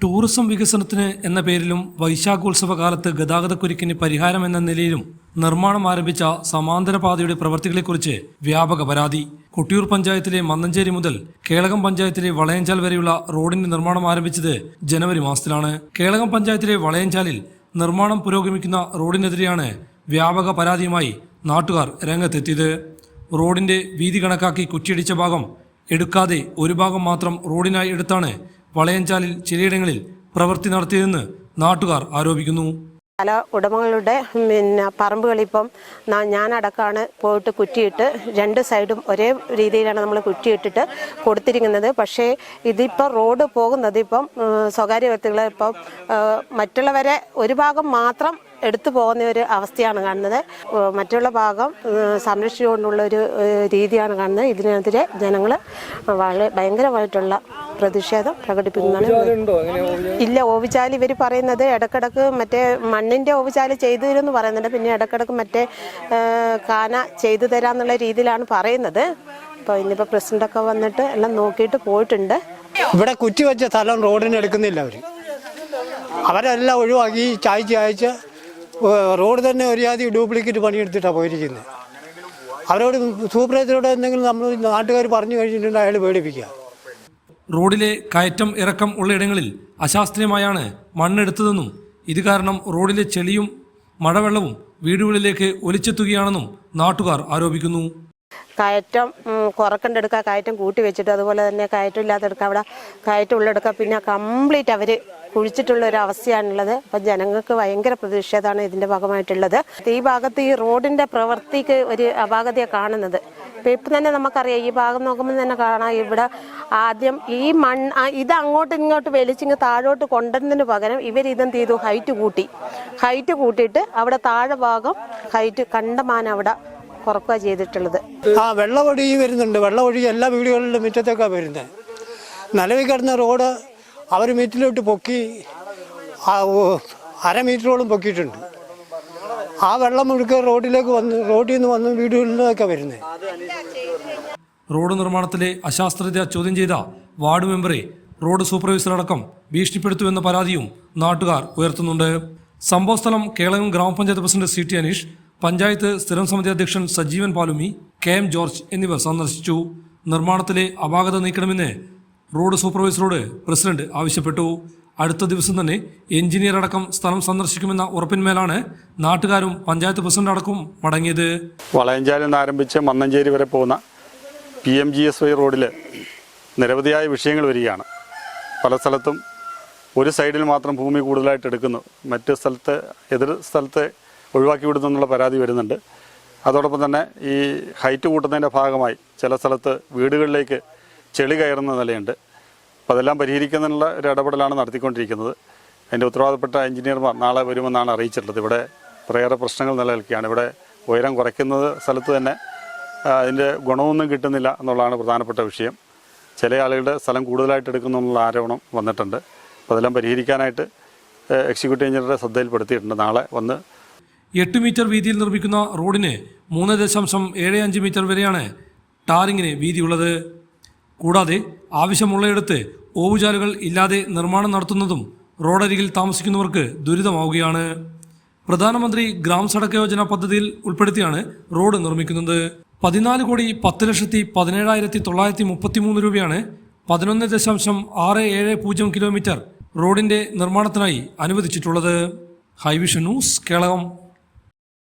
Tourism വികസനത്തിന് എന്ന പേരിലും വൈശാഖോത്സവ കാലത്ത് ഗതാഗതക്കുരുക്കിന് പരിഹാരം എന്ന നിലയിലും നിർമ്മാണം ആരംഭിച്ച സമാന്തര പാതയുടെ പ്രവൃത്തികളെക്കുറിച്ച് വ്യാപക പരാതി. കൊട്ടിയൂർ പഞ്ചായത്തിലെ മന്നഞ്ചേരി മുതൽ കേളകം പഞ്ചായത്തിലെ വളയഞ്ചാൽ വരെയുള്ള റോഡിന്റെ നിർമ്മാണം ആരംഭിച്ചത് ജനുവരി മാസത്തിലാണ്. കേളകം പഞ്ചായത്തിലെ വളയഞ്ചാലിൽ നിർമ്മാണം പുരോഗമിക്കുന്ന റോഡിനെതിരെയാണ് വ്യാപക പരാതിയുമായി നാട്ടുകാർ രംഗത്തെത്തിയത്. റോഡിന്റെ വീതി കണക്കാക്കി കുറ്റിയടിച്ച ഭാഗം എടുക്കാതെ ഒരു ഭാഗം മാത്രം റോഡിനായി എടുത്താണ് വളയഞ്ചാലിൽ ചിലയിടങ്ങളിൽ പ്രവൃത്തി നടത്തിയതെന്ന് നാട്ടുകാർ ആരോപിക്കുന്നു. പല ഉടമകളുടെ പിന്നെ പറമ്പുകളിപ്പം ഞാനടക്കാണ് പോയിട്ട് കുറ്റിയിട്ട് രണ്ട് സൈഡും ഒരേ രീതിയിലാണ് നമ്മൾ കുറ്റിയിട്ടിട്ട് കൊടുത്തിരിക്കുന്നത്. പക്ഷേ ഇതിപ്പോൾ റോഡ് പോകുന്നത് ഇപ്പം സ്വകാര്യ വ്യക്തികൾ ഇപ്പം മറ്റുള്ളവരെ ഒരു ഭാഗം മാത്രം എടുത്തു പോകുന്ന ഒരു അവസ്ഥയാണ് കാണുന്നത്. മറ്റുള്ള ഭാഗം സംരക്ഷിച്ചുകൊണ്ടുള്ള ഒരു രീതിയാണ് കാണുന്നത്. ഇതിനെതിരെ ജനങ്ങൾ വളരെ ഭയങ്കരമായിട്ടുള്ള പ്രതിഷേധം പ്രകടിപ്പിക്കുന്നതാണ് ഇല്ല ഓവിചാൽ ഇവർ പറയുന്നത് ഇടക്കിടക്ക് മറ്റേ മണ്ണിന്റെ ഓവിചാൽ ചെയ്തു തരുമെന്ന് പറയുന്നുണ്ട്. പിന്നെ ഇടക്കിടക്ക് മറ്റേ കാന ചെയ്തു തരാന്നുള്ള രീതിയിലാണ് പറയുന്നത്. അപ്പോൾ ഇന്നിപ്പോൾ പ്രസിഡന്റൊക്കെ വന്നിട്ട് എല്ലാം നോക്കിയിട്ട് പോയിട്ടുണ്ട്. ഇവിടെ കുറ്റി വെച്ച സ്ഥലം റോഡിന് എടുക്കുന്നില്ല അവർ അവരെല്ലാം ഒഴിവാക്കി ചായച്ച് ചായച്ച് റോഡ് തന്നെ ഒരു ജാതി ഡ്യൂപ്ലിക്കേറ്റ് പണിയെടുത്തിട്ടാണ് പോയിരിക്കുന്നത് അവരോട് സൂപ്പർവൈസറോട് എന്തെങ്കിലും നമ്മൾ നാട്ടുകാർ പറഞ്ഞു കഴിഞ്ഞിട്ടുണ്ടെങ്കിൽ അയാൾ പേടിപ്പിക്കുക. റോഡിലെ കയറ്റം ഇറക്കം ഉള്ളയിടങ്ങളിൽ അശാസ്ത്രീയമായാണ് മണ്ണെടുത്തതെന്നും ഇത് കാരണം റോഡിലെ ചെളിയും മഴവെള്ളവും വീടുകളിലേക്ക് ഒലിച്ചെത്തുകയാണെന്നും നാട്ടുകാർ ആരോപിക്കുന്നു. കയറ്റം കുറക്കേണ്ട കുറക്കണ്ടെടുക്കുക കയറ്റം കൂട്ടി വെച്ചിട്ട് അതുപോലെ തന്നെ കയറ്റം ഇല്ലാതെ എടുക്കുക അവിടെ കയറ്റം ഉള്ളെടുക്കുക പിന്നെ കംപ്ലീറ്റ് അവർ കുഴിച്ചിട്ടുള്ള ഒരു അവസ്ഥയാണുള്ളത്. അപ്പം ജനങ്ങൾക്ക് ഭയങ്കര പ്രതിഷേധമാണ് ഇതിന്റെ ഭാഗമായിട്ടുള്ളത്. ഈ ഭാഗത്ത് ഈ റോഡിന്റെ പ്രവൃത്തിക്ക് ഒരു അപാകതയാണ് കാണുന്നത്. ഇപ്പം തന്നെ നമുക്കറിയാം ഈ ഭാഗം നോക്കുമ്പോൾ തന്നെ കാണാം ഇവിടെ ആദ്യം ഈ മണ്ണ് ഇത് അങ്ങോട്ടും ഇങ്ങോട്ട് വലിച്ചിങ്ങ് താഴോട്ട് കൊണ്ടുവന്നതിന് പകരം ഇവർ ഇതെന്ത് ചെയ്തു? ഹൈറ്റ് കൂട്ടി. ഹൈറ്റ് കൂട്ടിയിട്ട് അവിടെ താഴെ ഭാഗം ഹൈറ്റ് കണ്ടമാനം അവിടെ കുറക്കുക ചെയ്തിട്ടുള്ളത്. ആ വെള്ളമൊഴി വരുന്നുണ്ട്. വെള്ളമൊഴി എല്ലാ വീടുകളിലും മുറ്റത്തേക്കാണ് വരുന്നത് നിലവിൽ കിടന്ന റോഡ് അവർ മീറ്റിലോട്ട് പൊക്കി അര മീറ്ററോളം പൊക്കിയിട്ടുണ്ട്. ആ വെള്ളം മുഴുക്ക റോഡിലേക്ക് വന്ന് റോഡിൽ നിന്ന് വന്ന് വീടുകളിലേക്കാണ് വരുന്നത് റോഡ് നിർമ്മാണത്തിലെ അശാസ്ത്രത ചോദ്യം ചെയ്ത വാർഡ് മെമ്പറെ റോഡ് സൂപ്പർവൈസർ അടക്കം ഭീഷണിപ്പെടുത്തുവെന്ന പരാതിയും നാട്ടുകാർ ഉയർത്തുന്നുണ്ട്. സംഭവസ്ഥലം Kelakam gramapanchayat president C T Aneesh panchayat സ്ഥിരം സമിതി അധ്യക്ഷൻ Sajeevan Palumi K M George എന്നിവർ സന്ദർശിച്ചു. നിർമ്മാണത്തിലെ അപാകത നീക്കണമെന്ന് റോഡ് സൂപ്പർവൈസറോട് പ്രസിഡന്റ് ആവശ്യപ്പെട്ടു. അടുത്ത ദിവസം തന്നെ എഞ്ചിനീയർ അടക്കം സ്ഥലം സന്ദർശിക്കുമെന്ന ഉറപ്പിന്മേലാണ് നാട്ടുകാരും പഞ്ചായത്ത് പ്രസിഡന്റ് അടക്കം മടങ്ങിയത്. വളയഞ്ചാലിൽ നിന്ന് ആരംഭിച്ച് മന്നഞ്ചേരി വരെ പോകുന്ന P M G S Y റോഡിൽ നിരവധിയായ വിഷയങ്ങൾ വരികയാണ്. പല സ്ഥലത്തും ഒരു സൈഡിൽ മാത്രം ഭൂമി കൂടുതലായിട്ട് എടുക്കുന്നു. മറ്റ് സ്ഥലത്ത് എതിർ സ്ഥലത്തെ ഒഴിവാക്കി വിടുന്നു എന്നുള്ള പരാതി വരുന്നുണ്ട്. അതോടൊപ്പം തന്നെ ഈ ഹൈറ്റ് കൂട്ടുന്നതിന്റെ ഭാഗമായി ചില സ്ഥലത്ത് വീടുകളിലേക്ക് ചെളി കയറുന്ന നിലയുണ്ട്. അപ്പോൾ അതെല്ലാം പരിഹരിക്കുന്നതിനുള്ള ഒരു ഇടപെടലാണ് നടത്തിക്കൊണ്ടിരിക്കുന്നത്. അതിന്റെ ഉത്തരവാദപ്പെട്ട എഞ്ചിനീയർമാർ നാളെ വരുമെന്നാണ് അറിയിച്ചിട്ടുള്ളത്. ഇവിടെ കുറേയേറെ പ്രശ്നങ്ങൾ നിലനിൽക്കുകയാണ്. ഇവിടെ ഉയരം കുറയ്ക്കുന്നത് സ്ഥലത്ത് തന്നെ അതിന്റെ ഗുണമൊന്നും കിട്ടുന്നില്ല എന്നുള്ളതാണ് പ്രധാനപ്പെട്ട വിഷയം. ചില ആളുകളുടെ സ്ഥലം കൂടുതലായിട്ട് എടുക്കുന്നു എന്നുള്ള ആരോപണം വന്നിട്ടുണ്ട്. അപ്പോൾ അതെല്ലാം പരിഹരിക്കാനായിട്ട് എക്സിക്യൂട്ടീവ് എഞ്ചിനീയറുടെ ശ്രദ്ധയിൽപ്പെടുത്തിയിട്ടുണ്ട്. നാളെ വന്ന് എട്ട് മീറ്റർ വീതിയിൽ നിർമ്മിക്കുന്ന റോഡിന് മൂന്ന് ദശാംശം ഏഴ് അഞ്ച് മീറ്റർ വരെയാണ് ടാറിങ്ങിന് വീതിയുള്ളത്. കൂടാതെ ആവശ്യമുള്ളയിടത്ത് ഓവുചാലുകൾ ഇല്ലാതെ നിർമ്മാണം നടത്തുന്നതും റോഡരികിൽ താമസിക്കുന്നവർക്ക് ദുരിതമാവുകയാണ്. പ്രധാനമന്ത്രി ഗ്രാം സടക്ക് യോജന പദ്ധതിയിൽ ഉൾപ്പെടുത്തിയാണ് റോഡ് നിർമ്മിക്കുന്നത്. പതിനാല് കോടി പത്ത് ലക്ഷത്തി പതിനേഴായിരത്തി തൊള്ളായിരത്തി മുപ്പത്തി മൂന്ന് രൂപയാണ് പതിനൊന്ന് ദശാംശം ആറ് ഏഴ് പൂജ്യം കിലോമീറ്റർ റോഡിന്റെ നിർമ്മാണത്തിനായി അനുവദിച്ചിട്ടുള്ളത്. Highvision news Kelakam.